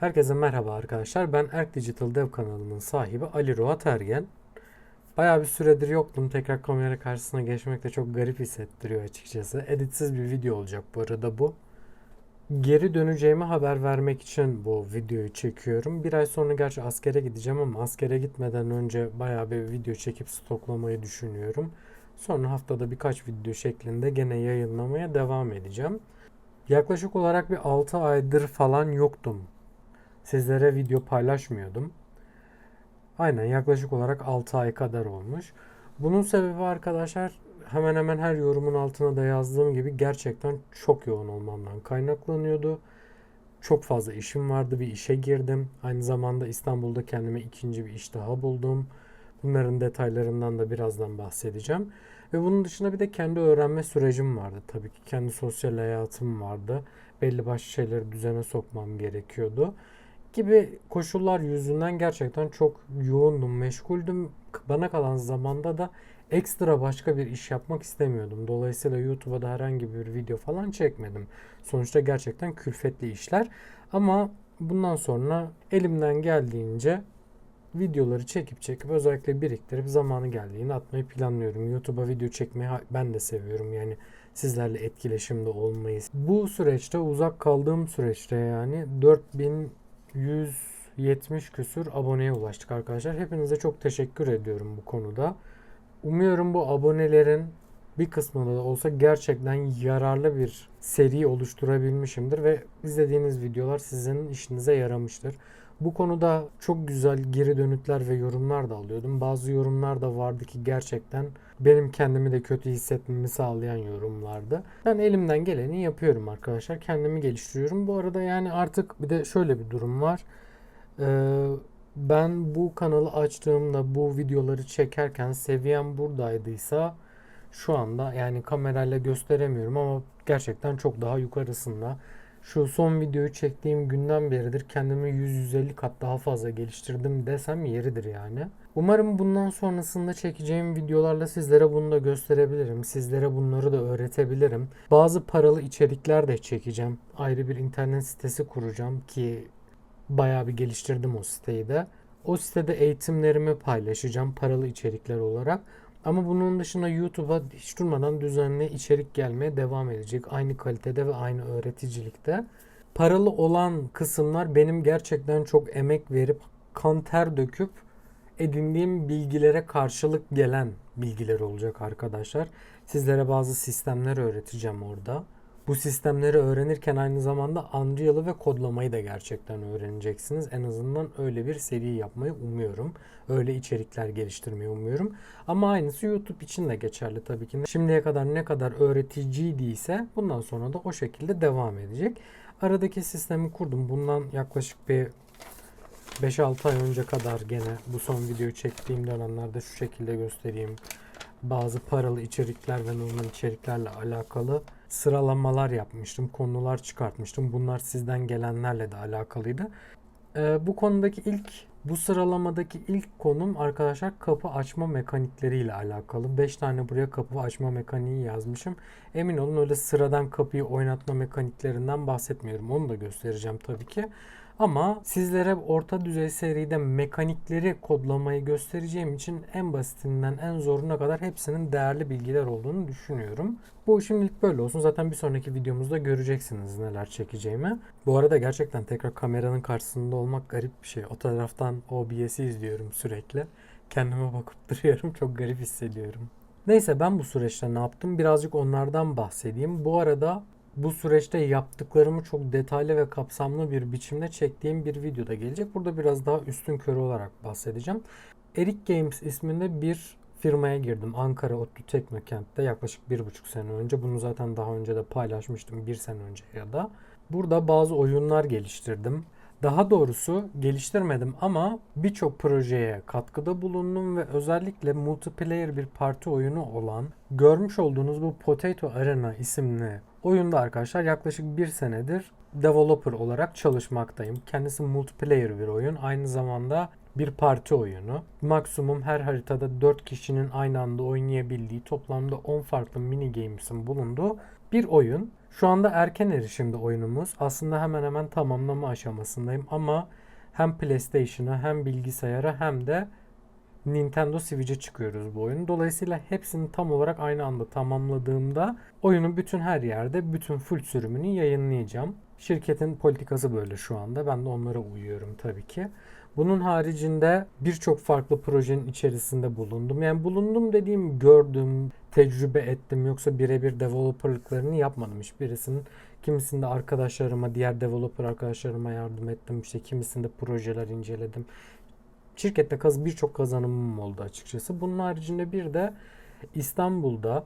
Herkese merhaba arkadaşlar. Ben Erk Digital Dev kanalının sahibi Ali Ruat Ergen. Bayağı bir süredir yoktum. Tekrar kamera karşısına geçmek de çok garip hissettiriyor açıkçası. Editsiz bir video olacak bu arada bu. Geri döneceğimi haber vermek için bu videoyu çekiyorum. Bir ay sonra gerçi askere gideceğim ama askere gitmeden önce bayağı bir video çekip stoklamayı düşünüyorum. Sonra haftada birkaç video şeklinde gene yayınlamaya devam edeceğim. Yaklaşık olarak bir 6 aydır falan yoktum sizlere video paylaşmıyordum. Aynen yaklaşık olarak 6 ay kadar olmuş. Bunun sebebi arkadaşlar hemen hemen her yorumun altına da yazdığım gibi gerçekten çok yoğun olmamdan kaynaklanıyordu. Çok fazla işim vardı. Bir işe girdim. Aynı zamanda İstanbul'da kendime ikinci bir iş daha buldum. Bunların detaylarından da birazdan bahsedeceğim. Ve bunun dışında bir de kendi öğrenme sürecim vardı. Tabii ki kendi sosyal hayatım vardı. Belli başlı şeyleri düzene sokmam gerekiyordu gibi koşullar yüzünden gerçekten çok yoğundum, meşguldüm. Bana kalan zamanda da ekstra başka bir iş yapmak istemiyordum. Dolayısıyla YouTube'a da herhangi bir video falan çekmedim. Sonuçta gerçekten külfetli işler. Ama bundan sonra elimden geldiğince videoları çekip çekip özellikle biriktirip zamanı geldiğini atmayı planlıyorum. YouTube'a video çekmeyi ben de seviyorum. Yani sizlerle etkileşimde olmayı. Bu süreçte uzak kaldığım süreçte yani 4000 170 küsür aboneye ulaştık arkadaşlar. Hepinize çok teşekkür ediyorum bu konuda. Umuyorum bu abonelerin bir kısmında da olsa gerçekten yararlı bir seri oluşturabilmişimdir ve izlediğiniz videolar sizin işinize yaramıştır. Bu konuda çok güzel geri dönütler ve yorumlar da alıyordum. Bazı yorumlar da vardı ki gerçekten benim kendimi de kötü hissetmemi sağlayan yorumlardı. Ben elimden geleni yapıyorum arkadaşlar. Kendimi geliştiriyorum. Bu arada yani artık bir de şöyle bir durum var. Ee, ben bu kanalı açtığımda bu videoları çekerken seviyem buradaydıysa şu anda yani kamerayla gösteremiyorum ama gerçekten çok daha yukarısında. Şu son videoyu çektiğim günden beridir kendimi 100-150 kat daha fazla geliştirdim desem yeridir yani. Umarım bundan sonrasında çekeceğim videolarla sizlere bunu da gösterebilirim. Sizlere bunları da öğretebilirim. Bazı paralı içerikler de çekeceğim. Ayrı bir internet sitesi kuracağım ki bayağı bir geliştirdim o siteyi de. O sitede eğitimlerimi paylaşacağım paralı içerikler olarak. Ama bunun dışında YouTube'a hiç durmadan düzenli içerik gelmeye devam edecek. Aynı kalitede ve aynı öğreticilikte. Paralı olan kısımlar benim gerçekten çok emek verip kan ter döküp edindiğim bilgilere karşılık gelen bilgiler olacak arkadaşlar. Sizlere bazı sistemler öğreteceğim orada. Bu sistemleri öğrenirken aynı zamanda Unreal'ı ve kodlamayı da gerçekten öğreneceksiniz. En azından öyle bir seri yapmayı umuyorum. Öyle içerikler geliştirmeyi umuyorum. Ama aynısı YouTube için de geçerli tabii ki. Şimdiye kadar ne kadar öğreticiydiyse bundan sonra da o şekilde devam edecek. Aradaki sistemi kurdum. Bundan yaklaşık bir 5-6 ay önce kadar gene bu son videoyu çektiğim dönemlerde şu şekilde göstereyim. Bazı paralı içerikler ve normal içeriklerle alakalı sıralamalar yapmıştım. Konular çıkartmıştım. Bunlar sizden gelenlerle de alakalıydı. Ee, bu konudaki ilk bu sıralamadaki ilk konum arkadaşlar kapı açma mekanikleriyle alakalı. 5 tane buraya kapı açma mekaniği yazmışım. Emin olun öyle sıradan kapıyı oynatma mekaniklerinden bahsetmiyorum. Onu da göstereceğim tabii ki. Ama sizlere orta düzey seride mekanikleri kodlamayı göstereceğim için en basitinden en zoruna kadar hepsinin değerli bilgiler olduğunu düşünüyorum. Bu şimdilik böyle olsun. Zaten bir sonraki videomuzda göreceksiniz neler çekeceğimi. Bu arada gerçekten tekrar kameranın karşısında olmak garip bir şey. O taraftan OBS'i izliyorum sürekli. Kendime bakıp duruyorum. Çok garip hissediyorum. Neyse ben bu süreçte ne yaptım? Birazcık onlardan bahsedeyim. Bu arada bu süreçte yaptıklarımı çok detaylı ve kapsamlı bir biçimde çektiğim bir videoda gelecek. Burada biraz daha üstün körü olarak bahsedeceğim. Eric Games isminde bir firmaya girdim. Ankara ODTÜ Teknokent'te yaklaşık bir buçuk sene önce. Bunu zaten daha önce de paylaşmıştım bir sene önce ya da. Burada bazı oyunlar geliştirdim. Daha doğrusu geliştirmedim ama birçok projeye katkıda bulundum ve özellikle multiplayer bir parti oyunu olan görmüş olduğunuz bu Potato Arena isimli oyunda arkadaşlar yaklaşık bir senedir developer olarak çalışmaktayım. Kendisi multiplayer bir oyun. Aynı zamanda bir parti oyunu. Maksimum her haritada 4 kişinin aynı anda oynayabildiği toplamda 10 farklı mini games'in bulunduğu bir oyun. Şu anda erken erişimde oyunumuz. Aslında hemen hemen tamamlama aşamasındayım ama hem PlayStation'a hem bilgisayara hem de Nintendo Switch'e çıkıyoruz bu oyunu. Dolayısıyla hepsini tam olarak aynı anda tamamladığımda oyunun bütün her yerde bütün full sürümünü yayınlayacağım. Şirketin politikası böyle şu anda. Ben de onlara uyuyorum tabii ki. Bunun haricinde birçok farklı projenin içerisinde bulundum. Yani bulundum dediğim gördüm, tecrübe ettim. Yoksa birebir developerlıklarını yapmadım hiçbirisinin. Kimisinde arkadaşlarıma, diğer developer arkadaşlarıma yardım ettim. İşte kimisinde projeler inceledim. Şirkette kaz birçok kazanımım oldu açıkçası. Bunun haricinde bir de İstanbul'da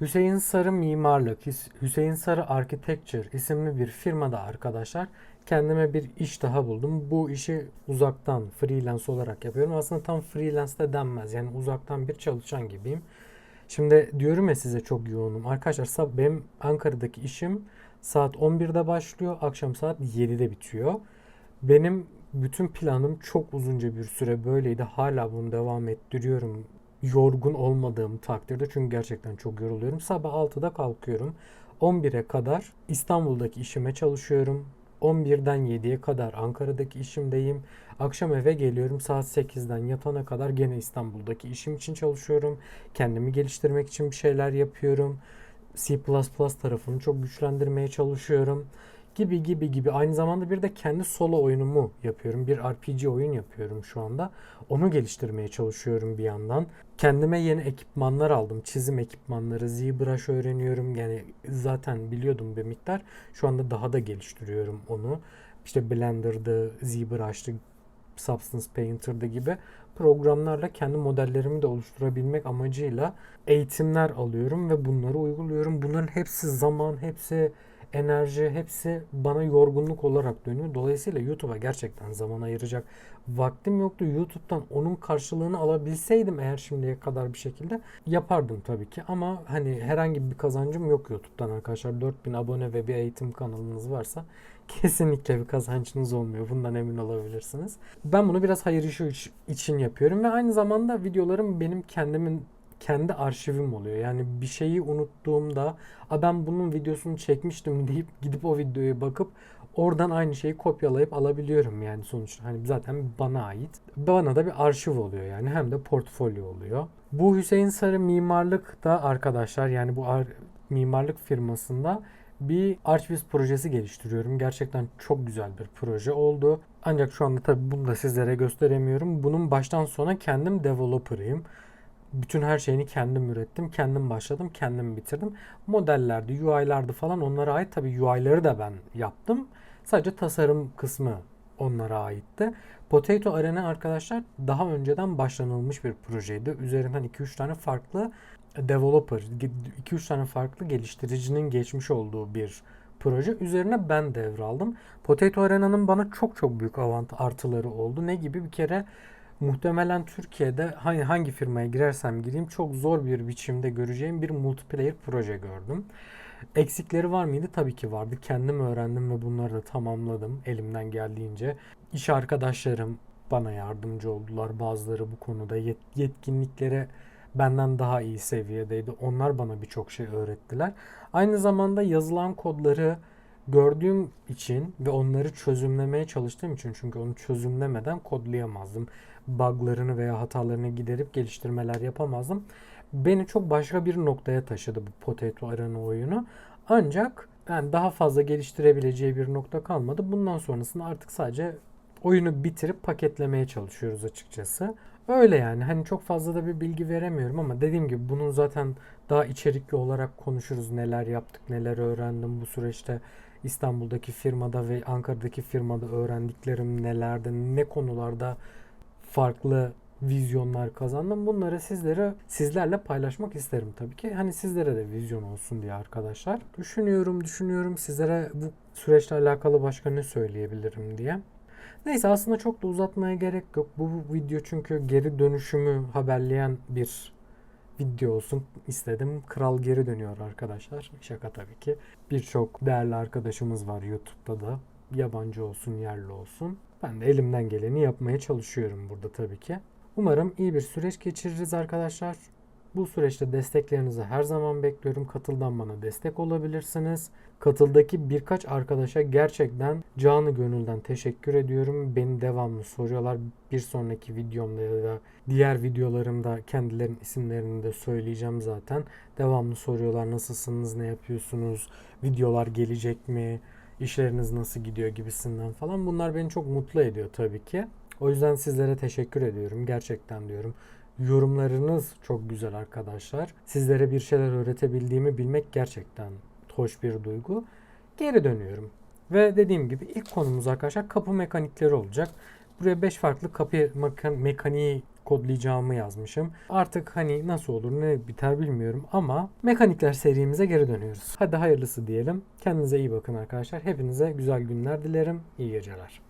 Hüseyin Sarı Mimarlık, Hüs- Hüseyin Sarı Architecture isimli bir firmada arkadaşlar kendime bir iş daha buldum. Bu işi uzaktan freelance olarak yapıyorum. Aslında tam freelance de denmez. Yani uzaktan bir çalışan gibiyim. Şimdi diyorum ya size çok yoğunum. Arkadaşlar benim Ankara'daki işim saat 11'de başlıyor. Akşam saat 7'de bitiyor. Benim bütün planım çok uzunca bir süre böyleydi. Hala bunu devam ettiriyorum. Yorgun olmadığım takdirde çünkü gerçekten çok yoruluyorum. Sabah 6'da kalkıyorum. 11'e kadar İstanbul'daki işime çalışıyorum. 11'den 7'ye kadar Ankara'daki işimdeyim. Akşam eve geliyorum. Saat 8'den yatana kadar gene İstanbul'daki işim için çalışıyorum. Kendimi geliştirmek için bir şeyler yapıyorum. C++ tarafını çok güçlendirmeye çalışıyorum. Gibi gibi gibi. Aynı zamanda bir de kendi solo oyunumu yapıyorum. Bir RPG oyun yapıyorum şu anda. Onu geliştirmeye çalışıyorum bir yandan. Kendime yeni ekipmanlar aldım. Çizim ekipmanları, ZBrush öğreniyorum. Yani zaten biliyordum bir miktar. Şu anda daha da geliştiriyorum onu. İşte Blender'da, ZBrush'ta, Substance Painter'da gibi programlarla kendi modellerimi de oluşturabilmek amacıyla eğitimler alıyorum ve bunları uyguluyorum. Bunların hepsi zaman, hepsi enerji, hepsi bana yorgunluk olarak dönüyor. Dolayısıyla YouTube'a gerçekten zaman ayıracak vaktim yoktu. YouTube'dan onun karşılığını alabilseydim eğer şimdiye kadar bir şekilde yapardım tabii ki. Ama hani herhangi bir kazancım yok YouTube'dan arkadaşlar. 4000 abone ve bir eğitim kanalınız varsa kesinlikle bir kazancınız olmuyor. Bundan emin olabilirsiniz. Ben bunu biraz hayır işi iç- için yapıyorum ve aynı zamanda videolarım benim kendimin kendi arşivim oluyor. Yani bir şeyi unuttuğumda A ben bunun videosunu çekmiştim deyip gidip o videoya bakıp oradan aynı şeyi kopyalayıp alabiliyorum yani sonuçta. Hani zaten bana ait. Bana da bir arşiv oluyor yani hem de portfolyo oluyor. Bu Hüseyin Sarı Mimarlık da arkadaşlar yani bu ar- mimarlık firmasında bir Archviz projesi geliştiriyorum. Gerçekten çok güzel bir proje oldu. Ancak şu anda tabii bunu da sizlere gösteremiyorum. Bunun baştan sona kendim developer'ıyım. Bütün her şeyini kendim ürettim, kendim başladım, kendim bitirdim. Modellerdi, UI'lardı falan onlara ait. Tabii UI'ları da ben yaptım. Sadece tasarım kısmı onlara aitti. Potato Arena arkadaşlar daha önceden başlanılmış bir projeydi. Üzerinden 2-3 tane farklı developer, 2-3 tane farklı geliştiricinin geçmiş olduğu bir proje. Üzerine ben devraldım. Potato Arena'nın bana çok çok büyük avant artıları oldu. Ne gibi? Bir kere muhtemelen Türkiye'de hangi, hangi firmaya girersem gireyim çok zor bir biçimde göreceğim bir multiplayer proje gördüm. Eksikleri var mıydı? Tabii ki vardı. Kendim öğrendim ve bunları da tamamladım elimden geldiğince. İş arkadaşlarım bana yardımcı oldular. Bazıları bu konuda yet- yetkinlikleri benden daha iyi seviyedeydi. Onlar bana birçok şey öğrettiler. Aynı zamanda yazılan kodları gördüğüm için ve onları çözümlemeye çalıştığım için çünkü onu çözümlemeden kodlayamazdım. Buglarını veya hatalarını giderip geliştirmeler yapamazdım. Beni çok başka bir noktaya taşıdı bu Potato Arena oyunu. Ancak yani daha fazla geliştirebileceği bir nokta kalmadı. Bundan sonrasında artık sadece oyunu bitirip paketlemeye çalışıyoruz açıkçası. Öyle yani hani çok fazla da bir bilgi veremiyorum ama dediğim gibi bunun zaten daha içerikli olarak konuşuruz. Neler yaptık, neler öğrendim bu süreçte. İstanbul'daki firmada ve Ankara'daki firmada öğrendiklerim nelerde, ne konularda farklı vizyonlar kazandım. Bunları sizlere sizlerle paylaşmak isterim tabii ki. Hani sizlere de vizyon olsun diye arkadaşlar. Düşünüyorum, düşünüyorum sizlere bu süreçle alakalı başka ne söyleyebilirim diye. Neyse aslında çok da uzatmaya gerek yok. Bu video çünkü geri dönüşümü haberleyen bir video olsun istedim. Kral geri dönüyor arkadaşlar. Şaka tabii ki. Birçok değerli arkadaşımız var YouTube'da da. Yabancı olsun, yerli olsun. Ben de elimden geleni yapmaya çalışıyorum burada tabii ki. Umarım iyi bir süreç geçiririz arkadaşlar. Bu süreçte desteklerinizi her zaman bekliyorum. Katıldan bana destek olabilirsiniz. Katıldaki birkaç arkadaşa gerçekten canı gönülden teşekkür ediyorum. Beni devamlı soruyorlar. Bir sonraki videomda ya da diğer videolarımda kendilerinin isimlerini de söyleyeceğim zaten. Devamlı soruyorlar nasılsınız, ne yapıyorsunuz, videolar gelecek mi, işleriniz nasıl gidiyor gibisinden falan. Bunlar beni çok mutlu ediyor tabii ki. O yüzden sizlere teşekkür ediyorum. Gerçekten diyorum. Yorumlarınız çok güzel arkadaşlar. Sizlere bir şeyler öğretebildiğimi bilmek gerçekten hoş bir duygu. Geri dönüyorum. Ve dediğim gibi ilk konumuz arkadaşlar kapı mekanikleri olacak. Buraya 5 farklı kapı mekan- mekaniği kodlayacağımı yazmışım. Artık hani nasıl olur ne biter bilmiyorum ama mekanikler serimize geri dönüyoruz. Hadi hayırlısı diyelim. Kendinize iyi bakın arkadaşlar. Hepinize güzel günler dilerim. İyi geceler.